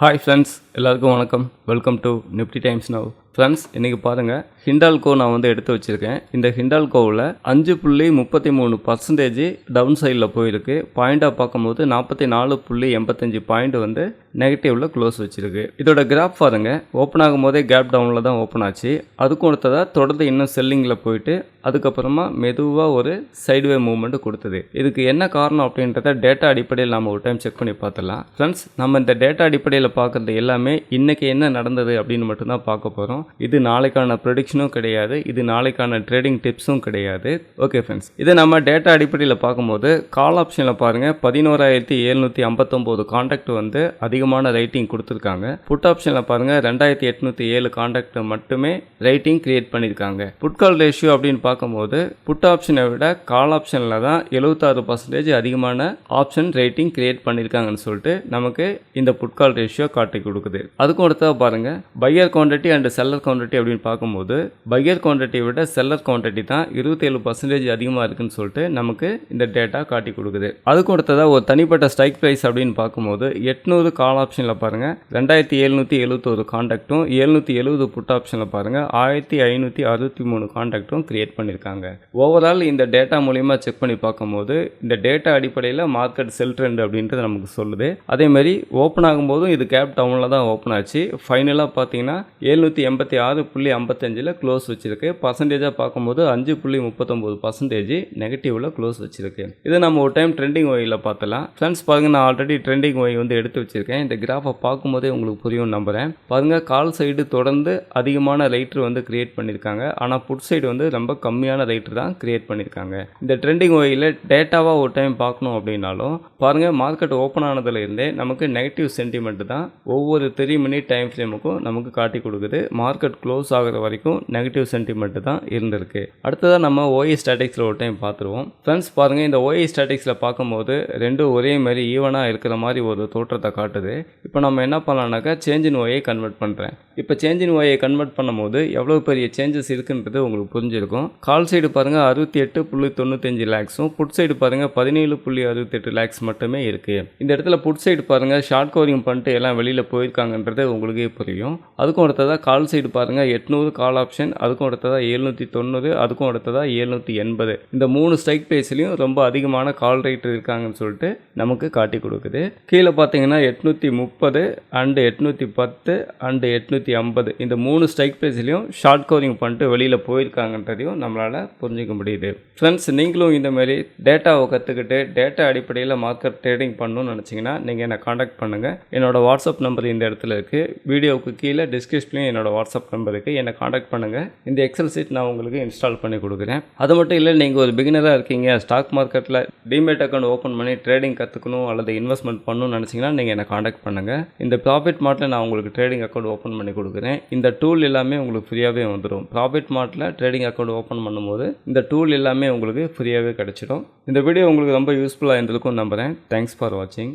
Hi friends எல்லாருக்கும் வணக்கம். Welcome to Nifty times now friends இன்றைக்கி பாருங்கள் ஹிண்டால்கோ நான் வந்து எடுத்து வச்சுருக்கேன். இந்த ஹிண்டால்கோவில் அஞ்சு புள்ளி முப்பத்தி மூணு பர்சன்டேஜ் டவுன் சைடில் போயிருக்கு பாயிண்ட்டாக பார்க்கும்போது நாற்பத்தி நாலு புள்ளி எண்பத்தஞ்சு பாயிண்ட் வந்து நெகட்டிவில் க்ளோஸ் வச்சுருக்கு. இதோட கிராஃப் பாருங்கள் ஓப்பன் ஆகும் போதே கேப் டவுனில் தான் ஓப்பன் ஆச்சு. அதுக்கும் அடுத்ததாக தொடர்ந்து இன்னும் செல்லிங்கில் போயிட்டு அதுக்கப்புறமா மெதுவாக ஒரு சைடுவே மூவ்மெண்ட் கொடுத்தது. இதுக்கு என்ன காரணம் அப்படின்றத டேட்டா அடிப்படையில் நம்ம ஒரு டைம் செக் பண்ணி பார்த்துடலாம். ஃப்ரெண்ட்ஸ் நம்ம இந்த டேட்டா அடிப்படையில் பார்க்குறது எல்லாமே இன்றைக்கி என்ன நடந்தது அப்படின்னு மட்டும்தான் பார்க்க போகிறோம் இது நாளைக்கான ப்ரொடிக்ஷனும் கிடையாது. இது நாளைக்கான ட்ரேடிங் டிப்ஸும் கிடையாது. ஓகே ஃப்ரெண்ட்ஸ் இதை நம்ம டேட்டா அடிப்படையில் பார்க்கும்போது கால் ஆப்ஷனில் பாருங்கள் பதினோராயிரத்தி எழுநூற்றி ஐம்பத்தொம்போது காண்டாக்ட் வந்து அதிகமான ரைட்டிங் கொடுத்துருக்காங்க. புட் ஆப்ஷனில் பாருங்கள் ரெண்டாயிரத்தி எட்நூற்றி ஏழு காண்டாக்ட் மட்டுமே ரைட்டிங் கிரியேட் பண்ணியிருக்காங்க. புட் கால் ரேஷியோ அப்படின்னு பார்க்கும்போது புட் ஆப்ஷனை விட கால் ஆப்ஷனில் தான் எழுபத்தாறு பர்சன்டேஜ் அதிகமான ஆப்ஷன் ரேட்டிங் கிரியேட் பண்ணியிருக்காங்கன்னு சொல்லிட்டு நமக்கு இந்த புட் கால் ரேஷியோ காட்டி கொடுக்குது. அதுக்கும் அடுத்ததாக பாருங்கள் buyer quantity and seller quantity அப்படின்னு பார்க்கும்போது பையர் குவான்டிட்டியை விட செல்லர் குவான்டிட்டி தான் இருபத்தேழு பர்சன்டேஜ் அதிகமாக இருக்குன்னு சொல்லிட்டு நமக்கு இந்த டேட்டா காட்டி கொடுக்குது. அதுக்கு அடுத்ததாக ஒரு தனிப்பட்ட ஸ்ட்ரைக் ப்ரைஸ் அப்படின்னு பார்க்கும்போது எட்நூறு கால் ஆப்ஷனில் பாருங்கள் ரெண்டாயிரத்தி எழுநூற்றி எழுபத்தோரு காண்டாக்டும் எழுநூற்றி எழுபது புட் ஆப்ஷனில் பாருங்கள் ஆயிரத்தி ஐநூற்றி அறுபத்தி மூணு காண்டாக்டும் கிரியேட் பண்ணியிருக்காங்க ஓவரால் இந்த டேட்டா மூலியமாக செக் பண்ணி பார்க்கும்போது இந்த டேட்டா அடிப்படையில் மார்க்கெட் செல் ட்ரெண்ட் அப்படின்றது நமக்கு சொல்லுது. அதே மாதிரி ஓப்பன் ஆகும்போதும் இது கேப் டவுனில் தான் ஓப்பன் ஆச்சு. ஃபைனலாக பார்த்தீங்கன்னா எழுநூற்றி எண்பத்தி ஆறு புள்ளி ஐம்பத்தஞ்சில் க்ளோஸ் வச்சுருக்கு. பர்சன்டேஜாக பார்க்கும்போது அஞ்சு புள்ளி முப்பத்தொம்போது பர்சன்டேஜ் நெகட்டிவில் க்ளோஸ் வச்சுருக்கு. இதை நம்ம ஒரு டைம் ட்ரெண்டிங் ஒயில் பார்த்தலாம் ஃப்ரெண்ட்ஸ் பாருங்க நான் ஆல்ரெடி ட்ரெண்டிங் ஒய் வந்து எடுத்து வச்சிருக்கேன். இந்த கிராஃபை பார்க்கும்போதே உங்களுக்கு புரியும் நம்புறேன். பாருங்கள் கால் சைடு தொடர்ந்து அதிகமான லைட்ரு வந்து கிரியேட் பண்ணியிருக்காங்க ஆனால் புட் சைடு வந்து ரொம்ப கம்மியான லைட்ரு தான் கிரியேட் பண்ணியிருக்காங்க இந்த ட்ரெண்டிங் ஒயில் டேட்டாவாக ஒரு டைம் பார்க்கணும் அப்படின்னாலும் பாருங்க மார்க்கெட் ஓப்பன் ஆனதுலேருந்தே நமக்கு நெகட்டிவ் சென்டிமெண்ட் தான் ஒவ்வொரு த்ரீ மினிட் டைம் ஃப்ரேமுக்கும் நமக்கு காட்டி கொடுக்குது. மார்க்கெட் க்ளோஸ் ஆகுற வரைக்கும் நெகட்டிவ் சென்டிமெண்ட் தான் இருந்திருக்கு. அடுத்ததாக நம்ம ஓஏ ஸ்டாட்டிக்ஸில் ஒரு டைம் பார்த்துருவோம். ஃப்ரெண்ட்ஸ் பாருங்கள் இந்த ஓஏ ஸ்டாட்டிக்ஸில் பார்க்கும்போது ரெண்டும் ஒரே மாதிரி ஈவனாக இருக்கிற மாதிரி ஒரு தோற்றத்தை காட்டுது. இப்போ நம்ம என்ன பண்ணலான்னாக்கா சேஞ்ச் இன் ஓயை கன்வெர்ட் பண்ணுறேன் இப்போ சேஞ்ச் இன் ஓயை கன்வெர்ட் பண்ணும்போது எவ்வளோ பெரிய சேஞ்சஸ் இருக்குன்றது உங்களுக்கு புரிஞ்சிருக்கும். கால் சைடு பாருங்கள் அறுபத்தி எட்டு புள்ளி தொண்ணூத்தஞ்சு லேக்ஸும் புட் சைடு பாருங்கள் பதினேழு புள்ளி அறுபத்தெட்டு லேக்ஸ் மட்டுமே இருக்குது இந்த இடத்துல புட் சைடு பாருங்கள் ஷார்ட் கவரிங் பண்ணிட்டு எல்லாம் வெளியில் போயிருக்காங்கன்றது உங்களுக்கே புரியும். அதுக்கும் அடுத்ததாக கால் சைடு பாருங்கள் எட்நூறு கால் ஆப்ஷன் அதுக்கும் அடுத்ததாக எழுநூற்றி தொண்ணூறு அதுக்கும் அடுத்ததாக எழுநூற்றி எண்பது. இந்த மூணு ஸ்ட்ரைக் பேஸ்லேயும் ரொம்ப அதிகமான கால் ரேட் இருக்காங்கன்னு சொல்லிட்டு நமக்கு காட்டி கொடுக்குது. கீழே பார்த்தீங்கன்னா எட்நூற்றி முப்பது அண்டு எட்நூற்றி பத்து அண்டு எட்நூற்றி ஐம்பது இந்த மூணு ஸ்ட்ரைக் ப்ரைஸ்லையும் ஷார்ட் கவரிங் பண்ணிட்டு வெளியில் போயிருக்காங்கன்றதையும் நம்மளால் புரிஞ்சிக்க முடியுது. ஃப்ரெண்ட்ஸ் நீங்களும் இந்தமாரி டேட்டாவை கற்றுக்கிட்டு டேட்டா அடிப்படையில் மார்க்கெட் ட்ரேடிங் பண்ணணும்னு நினச்சிங்கன்னா நீங்கள் என்னை காண்டாக்ட் பண்ணுங்கள் என்னோட வாட்ஸ்அப் நம்பர் இந்த இடத்துல இருக்குது வீடியோவுக்கு கீழே டிஸ்கிரிப்ஷன்லையும் என்னோட வாட்ஸ்அப் நம்பர் இருக்குது என்னை காண்டாக்ட் பண்ணுங்கள் இந்த எக்ஸல் சீட் நான் உங்களுக்கு இன்ஸ்டால் பண்ணி கொடுக்குறேன். அது மட்டும் இல்லை நீங்கள் ஒரு பிகினராக இருக்கீங்க ஸ்டாக் மார்க்கெட்டில் டிமேட் அக்கௌண்ட் ஓப்பன் பண்ணி ட்ரேடிங் கற்றுக்கணும் அல்லது இன்வெஸ்ட்மெண்ட் பண்ணணும்னு நினச்சிங்கன்னா நீங்கள் என்னை காண்டாக்ட் பண்ணுங்கள் இந்த ப்ராஃபிட் மாட்டில் நான் உங்களுக்கு ட்ரேடிங் அக்கௌண்ட் ஓப்பன் பண்ணி கொடுக்குறேன். இந்த டூல் எல்லாமே உங்களுக்கு ஃப்ரீயாகவே வந்துடும் ப்ராஃபிட் மார்ட்டில் ட்ரேடிங் அக்கௌண்ட் ஓப்பன் பண்ணும்போது இந்த டூல் எல்லாமே உங்களுக்கு ஃப்ரீயாகவே கிடச்சிடும். இந்த வீடியோ உங்களுக்கு ரொம்ப யூஸ்ஃபுல்லாக இருந்திருக்கும் நம்புகிறேன் தேங்க்ஸ் ஃபார் வாட்சிங்